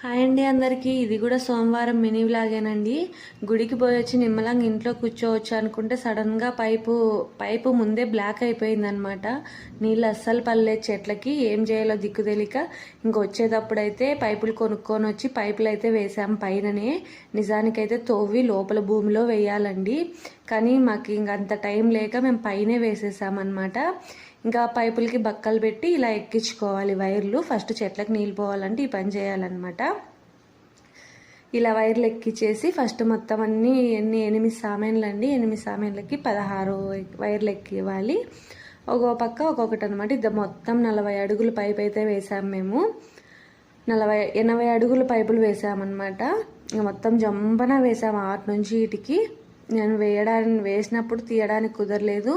Hi అండి అందరికీ. ఇది కూడా సోమవారం మినీ వ్లాగేనండి. గుడికి పోయి వచ్చి నిమ్మలంగా ఇంట్లో కూర్చోవచ్చు అనుకుంటే సడన్గా పైపు పైపు ముందే బ్లాక్ అయిపోయింది అనమాట నీళ్ళు అస్సలు పల్లె చెట్లకి. ఏం చేయాలో దిక్కు తెలియక ఇంక వచ్చేటప్పుడైతే పైపులు కొనుక్కొని వచ్చి పైపులు అయితే వేసాం పైననే. నిజానికైతే తోవి లోపల భూమిలో వేయాలండి. కానీ మాకు ఇంక అంత టైం లేక మేము పైనే వేసేసామన్నమాట. ఇంకా పైపులకి బక్కలు పెట్టి ఇలా ఎక్కించుకోవాలి వైర్లు. ఫస్ట్ చెట్లకు నీళ్ళు పోవాలంటే ఈ పని చేయాలన్నమాట. ఇలా వైర్లు ఎక్కించేసి ఫస్ట్ మొత్తం అన్ని ఎన్ని ఎనిమిది సామాన్లు అండి ఎనిమిది సామాన్లకి పదహారు వైర్లు ఎక్కివ్వాలి. ఒక్కో పక్క ఒక్కొక్కటి అనమాట ఇది మొత్తం నలభై అడుగులు పైప్ అయితే వేసాము మేము. నలభై ఎనభై అడుగులు పైపులు వేసామన్నమాట. ఇంకా మొత్తం జంపన వేసాము ఆరు నుంచి ఇటుకి. నేను వేయడానికి వేసినప్పుడు తీయడానికి కుదరలేదు.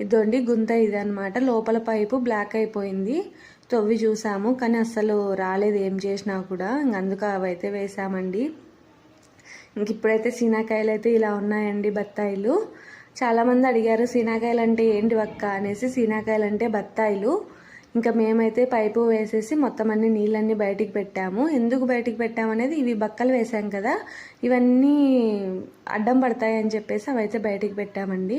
ఇదండి గుంత ఇది అనమాట లోపల పైపు బ్లాక్ అయిపోయింది. తవ్వి చూసాము కానీ అస్సలు రాలేదు ఏం చేసినా కూడా. ఇంక అందుకు అవైతే వేసామండి. ఇంక ఇప్పుడైతే సీనాకాయలు అయితే ఇలా ఉన్నాయండి బత్తాయిలు. చాలామంది అడిగారు సీనాకాయలు అంటే ఏంటి వక్క? అనేసి సీనాకాయలు అంటే బత్తాయిలు. ఇంకా మేమైతే పైపు వేసేసి మొత్తం అన్ని నీళ్ళన్నీ బయటికి పెట్టాము. ఎందుకు బయటికి పెట్టాము అనేది ఇవి బక్కలు వేసాం కదా ఇవన్నీ అడ్డం పడతాయి అని చెప్పేసి అవైతే బయటికి పెట్టామండి.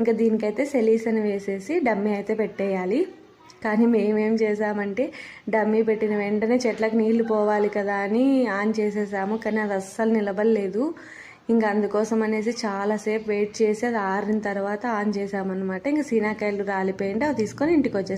ఇంకా దీనికైతే సెలీస్ అని వేసేసి డమ్మీ అయితే పెట్టేయాలి. కానీ మేమేం చేసామంటే డమ్మీ పెట్టిన వెంటనే చెట్లకు నీళ్ళు పోవాలి కదా అని ఆన్ చేసేసాము కానీ అది అస్సలు నిలబడలేదు. ఇంకా అందుకోసం అనేసి చాలాసేపు వెయిట్ చేసి అది ఆరిన తర్వాత ఆన్ చేసామన్నమాట. ఇంకా సీనాకాయలు రాలిపోయింటే అవి తీసుకొని ఇంటికి వచ్చేసాం.